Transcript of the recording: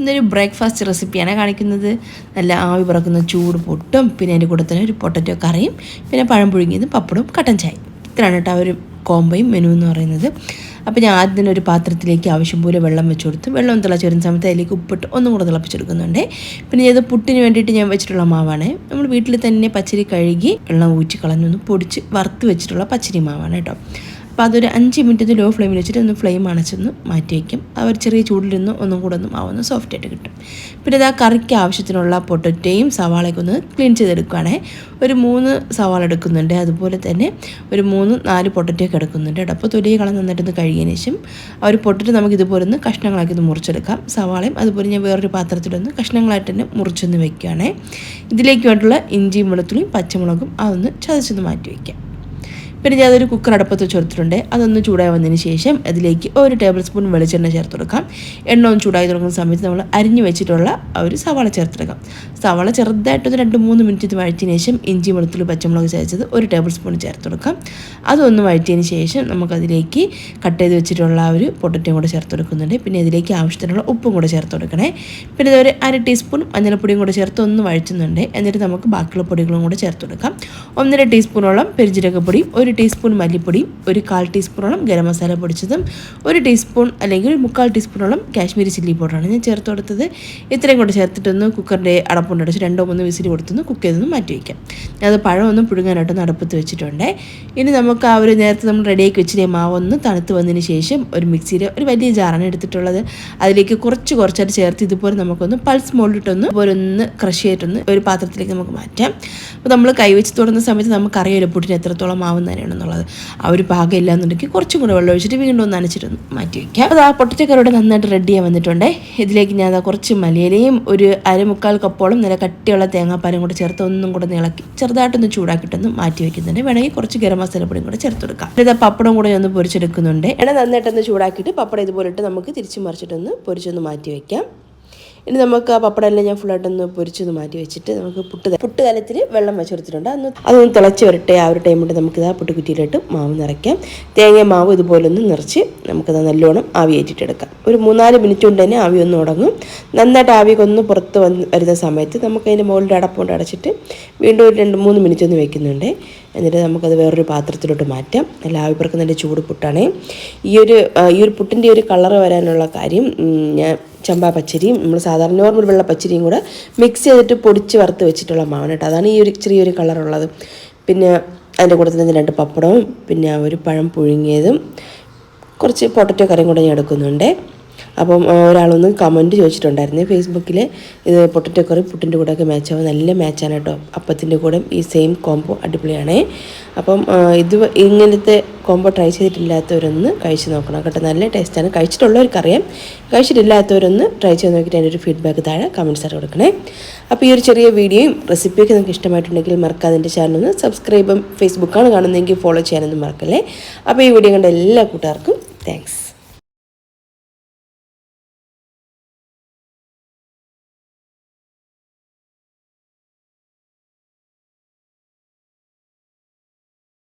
ഇന്നൊരു ബ്രേക്ക്ഫാസ്റ്റ് റെസിപ്പിയാണ് കാണിക്കുന്നത്. നല്ല ആവി പറക്കുന്ന ചൂട് പൊട്ടും പിന്നെ അതിന്റെ കൂടെ തന്നെ ഒരു പൊട്ടറ്റോ കറിയും പിന്നെ പഴം പുഴുങ്ങിയതും പപ്പടവും കട്ടൻ ചായ ഇത്രയാണ് കേട്ടോ ഒരു കോമ്പയും മെനു എന്ന് പറയുന്നത്. അപ്പോൾ ഞാൻ ആദ്യം തന്നെ ഒരു പാത്രത്തിലേക്ക് ആവശ്യം പോലെ വെള്ളം വെച്ച് കൊടുത്ത്. വെള്ളം തിളച്ച് വരുന്ന സമയത്ത് അതിലേക്ക് ഉപ്പിട്ട് ഒന്നും കൂടെ തിളപ്പിച്ചെടുക്കുന്നുണ്ട് പിന്നെ ഇത് പുട്ടിന് വേണ്ടിയിട്ട് ഞാൻ വെച്ചിട്ടുള്ള മാവാണ്. നമ്മൾ വീട്ടിൽ തന്നെ പച്ചരി കഴുകി വെള്ളം ഊറ്റി കളഞ്ഞൊന്ന് പൊടിച്ച് വറുത്ത് വെച്ചിട്ടുള്ള പച്ചരി മാവാണ് കേട്ടോ. അപ്പോൾ അതൊരു അഞ്ച് മിനിറ്റ് ലോ ഫ്ലെയിമിൽ വെച്ചിട്ട് ഒന്ന് ഫ്ലെയിം അണച്ചൊന്ന് മാറ്റി വയ്ക്കും അവർ ചെറിയ ചൂടിലിരുന്ന് ഒന്നും കൂടെ ഒന്നും ആവുന്ന സോഫ്റ്റ് ആയിട്ട് കിട്ടും. പിന്നെ ഇതാ കറിക്ക് ആവശ്യത്തിനുള്ള പൊട്ടറ്റയും സവാളയൊക്കെ ഒന്ന് ക്ലീൻ ചെയ്തെടുക്കുകയാണേ ഒരു മൂന്ന് സവാള എടുക്കുന്നുണ്ട്. അതുപോലെ തന്നെ ഒരു മൂന്ന് നാല് പൊട്ടറ്റയൊക്കെ എടുക്കുന്നുണ്ട് അപ്പോൾ തൊലി കളം നന്നായിട്ടൊന്ന് കഴുകിയതിന് ശേഷം ആ ഒരു പൊട്ടറ്റ് നമുക്ക് ഇതുപോലെ ഒന്ന് കഷ്ണങ്ങളാക്കി ഒന്ന് മുറിച്ചെടുക്കാം. സവാളയും അതുപോലെ ഞാൻ വേറൊരു പാത്രത്തിലൊന്ന് കഷ്ണങ്ങളായിട്ട് തന്നെ മുറിച്ചൊന്ന് വെക്കുകയാണേ ഇതിലേക്ക് വേണ്ടിയുള്ള ഇഞ്ചിയും വെളുത്തുള്ളിയും പച്ചമുളകും അതൊന്ന് ചതച്ചൊന്ന് മാറ്റി വയ്ക്കാം പിന്നെ ഞാനൊരു കുക്കർ അടുപ്പത്ത് ചേർത്തിട്ടുണ്ട് അതൊന്ന് ചൂടായി വന്നതിന് ശേഷം അതിലേക്ക് ഒരു ടേബിൾ സ്പൂൺ വെളിച്ചെണ്ണ ചേർത്ത് കൊടുക്കാം എണ്ണ ഒന്ന് ചൂടായി തുടങ്ങുന്ന സമയത്ത് നമ്മൾ അരിഞ്ഞു വെച്ചിട്ടുള്ള ഒരു സവാള ചേർത്തെടുക്കാം. സവാള ചെറുതായിട്ടൊന്ന് രണ്ട് മൂന്ന് മിനിറ്റ് ഇത് വഴറ്റിയതിന് ശേഷം ഇഞ്ചി വെളുത്തുള്ളി പച്ചമുളക് ചേച്ചത് ഒരു ടേബിൾ സ്പൂൺ ചേർത്ത് കൊടുക്കാം അതൊന്ന് വഴറ്റിയതിന് ശേഷം നമുക്കതിലേക്ക് കട്ട് ചെയ്ത് വെച്ചിട്ടുള്ള ഒരു പൊട്ടറ്റയും കൂടെ ചേർത്ത് കൊടുക്കുന്നുണ്ട് പിന്നെ ഇതിലേക്ക് ആവശ്യത്തിനുള്ള ഉപ്പും കൂടെ ചേർത്ത് കൊടുക്കണേ പിന്നെ ഇതൊരു അര ടീസ്പൂൺ മഞ്ഞൾപ്പൊടിയും കൂടെ ചേർത്ത് ഒന്ന് വഴറ്റുന്നുണ്ട്. എന്നിട്ട് നമുക്ക് ബാക്കിയുള്ള പൊടികളും കൂടെ ചേർത്ത് കൊടുക്കാം ഒന്നര ടീസ്പൂണോളം പെരിഞ്ചീരകപ്പൊടിയും ഒരു ടീസ്പൂൺ മല്ലിപ്പൊടി ഒരു കാൽ ടീസ്പൂണോളം ഗരം മസാല പൊടിച്ചതും ഒരു ടീസ്പൂൺ അല്ലെങ്കിൽ മുക്കാൽ ടീസ്പൂണോളം കാശ്മീരി ചില്ലി പൗഡറാണ് ഞാൻ ചേർത്ത് കൊടുത്തത്. ഇത്രയും കൂടെ ചേർത്തിട്ടൊന്ന് കുക്കറിന്റെ അടപ്പുണ്ടടിച്ച് രണ്ടോ മൂന്നോ വിസിൽ കൊടുത്തൊന്ന് കുക്ക് ചെയ്തൊന്ന് മാറ്റി വയ്ക്കാം. ഞാനത് പഴമൊന്നും പുഴുങ്ങാനായിട്ടൊന്ന് അടുപ്പത്ത് വെച്ചിട്ടുണ്ട്. ഇനി നമുക്ക് ആ ഒരു നേരത്തെ നമ്മൾ റെഡിയാക്കി വെച്ചിട്ട് മാവൊന്ന് തണുത്ത് വന്നതിന് ശേഷം ഒരു മിക്സിയിൽ ഒരു വലിയ ജാറാണ് എടുത്തിട്ടുള്ളത്. അതിലേക്ക് കുറച്ച് കുറച്ചായിട്ട് ചേർത്ത് ഇതുപോലെ നമുക്കൊന്ന് പൾസ് മോളിട്ടൊന്ന് ഇതുപോലെ ഒന്ന് ക്രഷ് ചെയ്തിട്ടൊന്ന് ഒരു പാത്രത്തിലേക്ക് നമുക്ക് മാറ്റാം. അപ്പോൾ നമ്മൾ കൈവച്ച് തുടങ്ങുന്ന സമയത്ത് നമുക്ക് ഒരു പുട്ടിന് എത്രത്തോളം മാവ് തന്നെയാണെന്നുള്ളത് ആ ഒരു പാകം ഇല്ലാന്നുണ്ടെങ്കിൽ കുറച്ചും കൂടെ വെള്ളം ഒഴിച്ചിട്ട് വീണ്ടും ഒന്ന് നനച്ചിട്ട് മാറ്റി വയ്ക്കാം അത് ആ പൊട്ടറ്റക്കറിയുടെ നന്നായിട്ട് റെഡി ചെയ്യാൻ വന്നിട്ടുണ്ട്. ഇതിലേക്ക് ഞാൻ കുറച്ച് മലയിലയും ഒരു അരമുക്കാൽ കപ്പോളം നല്ല കട്ടിയുള്ള തേങ്ങാപ്പാലും കൂടെ ചേർത്ത് ഒന്നും കൂടെ ഇളക്കി ചെറുതായിട്ടൊന്ന് ചൂടാക്കിയിട്ടൊന്ന് മാറ്റി വെക്കുന്നുണ്ട് വേണമെങ്കിൽ കുറച്ച് ഗരം മസാലപ്പൊടിയും കൂടെ ചേർത്ത് കൊടുക്കാം. ഇത് പപ്പടം കൂടെ ഒന്ന് പൊരിച്ചെടുക്കുന്നുണ്ട്. എണ്ണ നന്നായിട്ടൊന്ന് ചൂടാക്കിയിട്ട് പപ്പടം ഇതുപോലെ ഇട്ട് നമുക്ക് തിരിച്ച് മറിച്ചിട്ടൊന്ന് പൊരിച്ചൊന്ന് മാറ്റി വയ്ക്കാം. ഇനി നമുക്ക് ആ പപ്പടമെല്ലാം ഞാൻ ഫുള്ളായിട്ടൊന്ന് പൊരിച്ചൊന്ന് മാറ്റി വെച്ചിട്ട് നമുക്ക് പുട്ട് പുട്ട് കലത്തിൽ വെള്ളം വെച്ചെടുത്തിട്ടുണ്ട്. അന്ന് അതൊന്ന് തിളച്ച് വരട്ടെ. ആ ഒരു ടൈം കൊണ്ട് നമുക്കിത് ആ പുട്ടുകുറ്റിയിലിട്ട് മാവ് നിറയ്ക്കാം. തേങ്ങ മാവ് ഇതുപോലെ ഒന്ന് നിറച്ച് നമുക്കത് നല്ലോണം ആവി ഏറ്റിട്ടെടുക്കാം. ഒരു മൂന്നാൽ മിനിറ്റ് കൊണ്ട് തന്നെ ആവി ഒന്ന് ഉടങ്ങും നന്നായിട്ട് ആവിയൊക്കെ ഒന്ന് പുറത്ത് വന്ന് വരുന്ന സമയത്ത് നമുക്ക് അതിന്റെ മുകളിൽ അടപ്പുകൊണ്ട് അടച്ചിട്ട് വീണ്ടും ഒരു രണ്ട് മൂന്ന് മിനിറ്റ് ഒന്ന് വെക്കുന്നുണ്ട്. എന്നിട്ട് നമുക്കത് വേറൊരു പാത്രത്തിലോട്ട് മാറ്റാം. അല്ല ആവി പറക്കുന്ന നല്ല ചൂട് പുട്ടാണ്. ഈ ഒരു ഈ ഒരു പുട്ടിന്റെ ഒരു കളർ വരാനുള്ള കാര്യം ഞാൻ ചമ്പാ പച്ചരിയും നമ്മൾ സാധാരണ നോർമൽ വെള്ള പച്ചരിയും കൂടെ മിക്സ് ചെയ്തിട്ട് പൊടിച്ച് വറുത്ത് വെച്ചിട്ടുള്ള മാവാണ് കേട്ടോ. അതാണ് ഈ ഒരു ചെറിയൊരു കളറുള്ളത്. പിന്നെ അതിന്റെ കൂടെ തന്നെ രണ്ട് പപ്പടവും പിന്നെ ഒരു പഴം പുഴുങ്ങിയതും കുറച്ച് പൊട്ടറ്റോ കറിയും കൂടെ ഞാൻ എടുക്കുന്നുണ്ട്. അപ്പം ഒരാളൊന്ന് കമന്റ് ചോദിച്ചിട്ടുണ്ടായിരുന്നു. ഫേസ്ബുക്കിൽ ഇത് പൊട്ടറ്റോ കറി പുട്ടിന്റെ മാച്ച് മാച്ചാവും നല്ല മാച്ചാണ് കേട്ടോ. അപ്പത്തിന്റെ കൂടെ ഈ സെയിം കോംബോ അടിപൊളിയാണേ. അപ്പം ഇത് ഇങ്ങനത്തെ കോംബോ ട്രൈ ചെയ്തിട്ടില്ലാത്തവരൊന്ന് കഴിച്ച് നോക്കണം കേട്ടോ. നല്ല ടേസ്റ്റാണ് കഴിച്ചിട്ടുള്ളവർക്കറിയാം. കഴിച്ചിട്ടില്ലാത്തവരൊന്ന് ട്രൈ ചെയ്ത് നോക്കിയിട്ട് എന്റെ ഒരു ഫീഡ്ബാക്ക് താഴെ കമന്റ്സ് ആയിട്ട് കൊടുക്കണേ. അപ്പോൾ ഈ ഒരു ചെറിയ വീഡിയോയും റെസിപ്പിയൊക്കെ നിങ്ങൾക്ക് ഇഷ്ടമായിട്ടുണ്ടെങ്കിൽ മറക്കാതെ എന്റെ ചാനലൊന്ന് സബ്സ്ക്രൈബും ഫേസ്ബുക്കാണ് കാണുന്നതെങ്കിൽ ഫോളോ ചെയ്യാനൊന്നും മറക്കല്ലേ. അപ്പോൾ ഈ വീഡിയോ കണ്ട എല്ലാ കൂട്ടുകാർക്കും താങ്ക്സ്